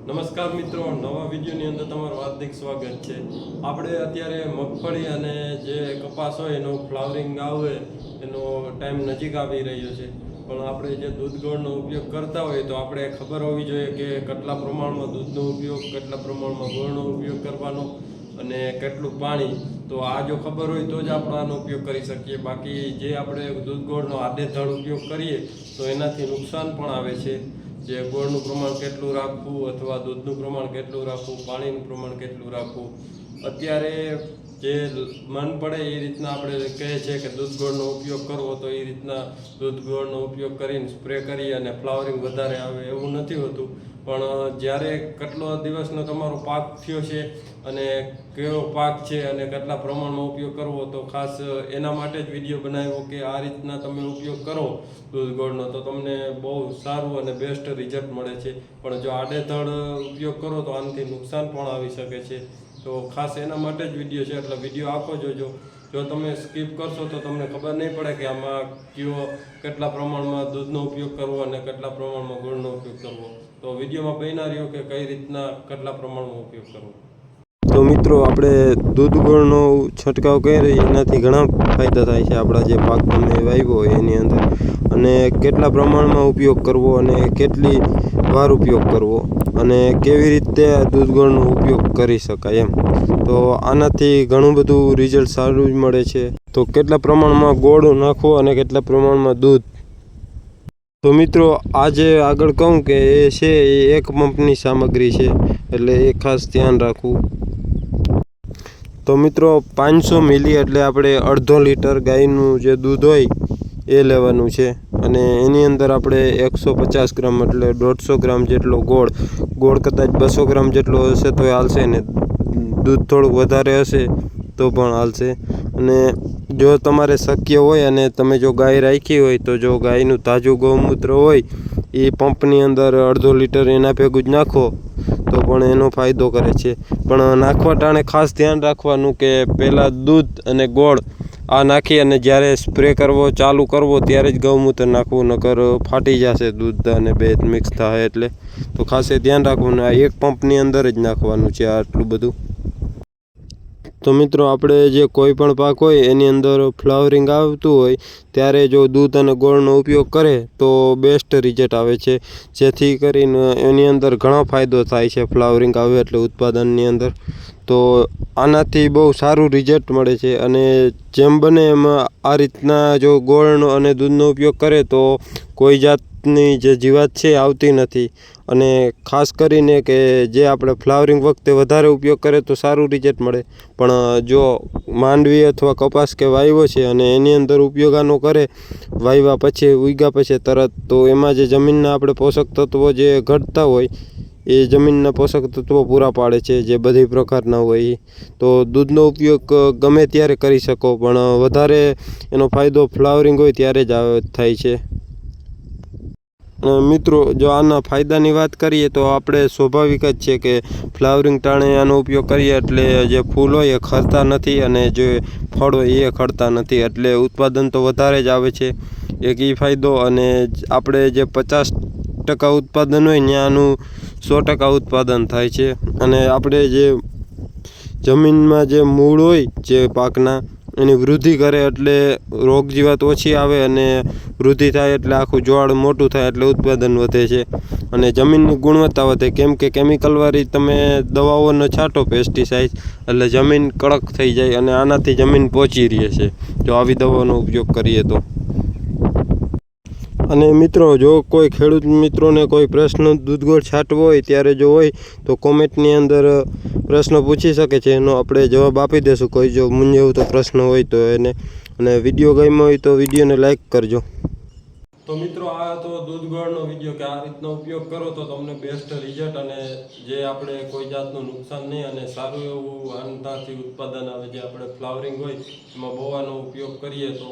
નમસ્કાર મિત્રો, નવા વિડીયોની અંદર તમારું હાર્દિક સ્વાગત છે. આપણે અત્યારે મગફળી અને જે કપાસ હોય એનું ફ્લાવરિંગ આવે, એનો ટાઈમ નજીક આવી રહ્યો છે. પણ આપણે જે દૂધ ગોળનો ઉપયોગ કરતા હોય તો આપણે ખબર હોવી જોઈએ કે કેટલા પ્રમાણમાં દૂધનો ઉપયોગ, કેટલા પ્રમાણમાં ગોળનો ઉપયોગ કરવાનો અને કેટલું પાણી. તો આ જો ખબર હોય તો જ આપણે આનો ઉપયોગ કરી શકીએ. બાકી જે આપણે દૂધ ગોળનો આડેધડ ઉપયોગ કરીએ, તો એનાથી નુકસાન પણ આવે છે. જે ગોળનું પ્રમાણ કેટલું રાખવું અથવા દૂધનું પ્રમાણ કેટલું રાખવું, પાણીનું પ્રમાણ કેટલું રાખવું. અત્યારે જે મન પડે એ રીતના આપણે કહે છે કે દૂધ ગોળનો ઉપયોગ કરવો તો એ રીતના દૂધ ગોળનો ઉપયોગ કરીને સ્પ્રે કરી અને ફ્લાવરિંગ વધારે આવે એવું નથી હોતું. પણ જ્યારે કેટલો દિવસનો તમારો પાક થયો છે અને કેવો પાક છે અને કેટલા પ્રમાણમાં ઉપયોગ કરવો, તો ખાસ એના માટે જ વીડિયો બનાવ્યો કે આ રીતના તમે ઉપયોગ કરો દૂધ ગોળનો, તો તમને બહુ સારું અને બેસ્ટ રિઝલ્ટ મળે છે. પણ જો આડેધડ ઉપયોગ કરો, તો આનાથી નુકસાન પણ આવી શકે છે. તો ખાસ એના માટે જ વીડિયો છે, એટલે વીડિયો આપો જોજો. જો તમે સ્કીપ કરશો તો તમને ખબર નહીં પડે કે આમાં કયો કેટલા પ્રમાણમાં દૂધનો ઉપયોગ કરવો અને કેટલા પ્રમાણમાં ગુળનો ઉપયોગ કરવો. તો વિડીયોમાં રહ્યો કે કઈ રીતના કેટલા પ્રમાણમાં ઉપયોગ કરવો. તો મિત્રો, આપણે દૂધ ગોળનો છંટકાવ કરીએ એનાથી ઘણા ફાયદા થાય છે. આપણા જે પાક તમે વાવ્યો એની અંદર અને કેટલા પ્રમાણમાં ઉપયોગ કરવો અને કેટલી વાર ઉપયોગ કરવો અને કેવી રીતે દૂધ ગોળનો ઉપયોગ કરી શકાય એમ. તો આનાથી ઘણું બધું રિઝલ્ટ સારું જ મળે છે. તો કેટલા પ્રમાણમાં ગોળ નાખવો અને કેટલા પ્રમાણમાં દૂધ? તો મિત્રો, આજે આગળ કહું કે એ છે, એ એક પંપની સામગ્રી છે, એટલે એ ખાસ ધ્યાન રાખવું. તો મિત્રો, પાંચસો મિલી એટલે આપણે અડધો લીટર ગાયનું જે દૂધ હોય એ લેવાનું છે. અને એની અંદર આપણે એકસો પચાસ ગ્રામ એટલે દોઢસો ગ્રામ જેટલો ગોળ ગોળ કદાચ બસો ગ્રામ જેટલો હશે તો હાલશે ને. દૂધ થોડુંક વધારે હશે તો પણ હાલશે. અને જો તમારે શક્ય હોય અને તમે જો ગાય રાખી હોય તો જો ગાયનું તાજું ગૌમૂત્ર હોય, એ પંપની અંદર અડધો લીટર એના ભેગું જ નાખો તો પણ એનો ફાયદો કરે છે. પણ નાખવા ટાણે ખાસ ધ્યાન રાખવાનું કે પહેલાં દૂધ અને ગોળ આ નાખી અને જ્યારે સ્પ્રે કરવો, ચાલુ કરવો, ત્યારે જ ગૌમૂત્ર નાખવું, નકર ફાટી જશે દૂધ અને બે મિક્સ થાય એટલે. તો ખાસે ધ્યાન રાખવું ને આ એક પંપની અંદર જ નાખવાનું છે આટલું બધું. તો મિત્રો, આપણે જે કોઈ પણ પાક હોય, એની અંદર ફ્લાવરિંગ આવતું હોય, ત્યારે જો દૂધ અને ગોળનો ઉપયોગ કરે, તો બેસ્ટ રિઝલ્ટ આવે છે. જેથી કરીને એની અંદર ઘણો ફાયદો થાય છે ફ્લાવરિંગ આવે એટલે ઉત્પાદનની અંદર. તો આનાથી બહુ સારું રિઝલ્ટ મળે છે અને જેમ બને એમ આ રીતના જો ગોળનો અને દૂધનો ઉપયોગ કરે તો કોઈ જાતની જે જીવાત છે આવતી નથી. અને ખાસ કરીને કે જે આપણે ફ્લાવરિંગ વખતે વધારે ઉપયોગ કરે તો સારું રિઝલ્ટ મળે. પણ, જો માંડવી અથવા કપાસ કે વાવ્યો છે અને એની અંદર ઉપયોગ આનો કરે વાવ્યા પછી ઉગ્યા પછી તરત, તો એમાં જે જમીનના આપણે પોષક તત્વો જે ઘટતા હોય એ જમીનના પોષક તત્વો પૂરા પાડે છે, જે બધી પ્રકારના હોય. તો દૂધનો ઉપયોગ ગમે ત્યારે કરી શકો, પણ વધારે એનો ફાયદો ફ્લાવરિંગ હોય ત્યારે જ થાય છે મિત્રો, જો આના ફાયદાની વાત કરીએ, તો આપણે સ્વાભાવિક જ છે કે ફ્લાવરિંગ ટાણે આનો ઉપયોગ કરીએ એટલે જે ફૂલ હોય એ ખરતા નથી અને જે ફળ હોય એ ખરતા નથી, એટલે ઉત્પાદન તો વધારે જ આવે છે એક એ ફાયદો અને આપણે જે પચાસ ટકા ઉત્પાદન હોય ત્યાંનું સો ટકા ઉત્પાદન થાય છે. અને આપણે જે જમીનમાં જે મૂળ હોય જે પાકના, એની વૃદ્ધિ કરે એટલે રોગ જીવાત ઓછી આવે અને વૃદ્ધિ થાય એટલે આખું જોડ મોટું થાય એટલે ઉત્પાદન વધે છે. અને જમીનની ગુણવત્તા વધે. કેમ કે કેમિકલવાળી તમે દવાઓનો છાંટો પેસ્ટિસાઇડ એટલે જમીન કડક થઈ જાય અને આનાથી જમીન પહોંચી રહે છે. જો આવી દવાનો ઉપયોગ કરીએ તો. અને મિત્રો, જો કોઈ ખેડૂત મિત્રોને કોઈ પ્રશ્ન દૂધગોળ છાંટવો હોય ત્યારે જો હોય, તો કોમેન્ટની અંદર પ્રશ્ન પૂછી શકે છે. એનો આપણે જવાબ આપી દઈશું કોઈ જો મૂંઝવતો પ્રશ્ન હોય તો એને, અને વીડિયો ગમ્યો હોય તો વિડીયોને લાઈક કરજો. તો મિત્રો, આ હતો દૂધ ગોળનો વીડિયો કે આ રીતનો ઉપયોગ કરો તો તમને બેસ્ટ રિઝલ્ટ અને જે આપણે કોઈ જાતનું નુકસાન નહીં અને સારું એવું આનંદાથી ઉત્પાદન આવે જે આપણે ફ્લાવરિંગ હોય, એમાં બોવાનો ઉપયોગ કરીએ તો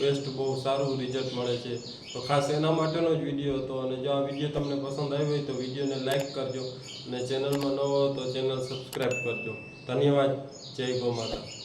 બેસ્ટ બહુ સારું રિઝલ્ટ મળે છે. તો ખાસ એના માટેનો જ વીડિયો હતો અને જો આ વીડિયો તમને પસંદ આવ્યો હોય તો વિડીયોને લાઇક કરજો અને ચેનલમાં ન હો તો ચેનલ સબસ્ક્રાઈબ કરજો. ધન્યવાદ. જય ગો માતા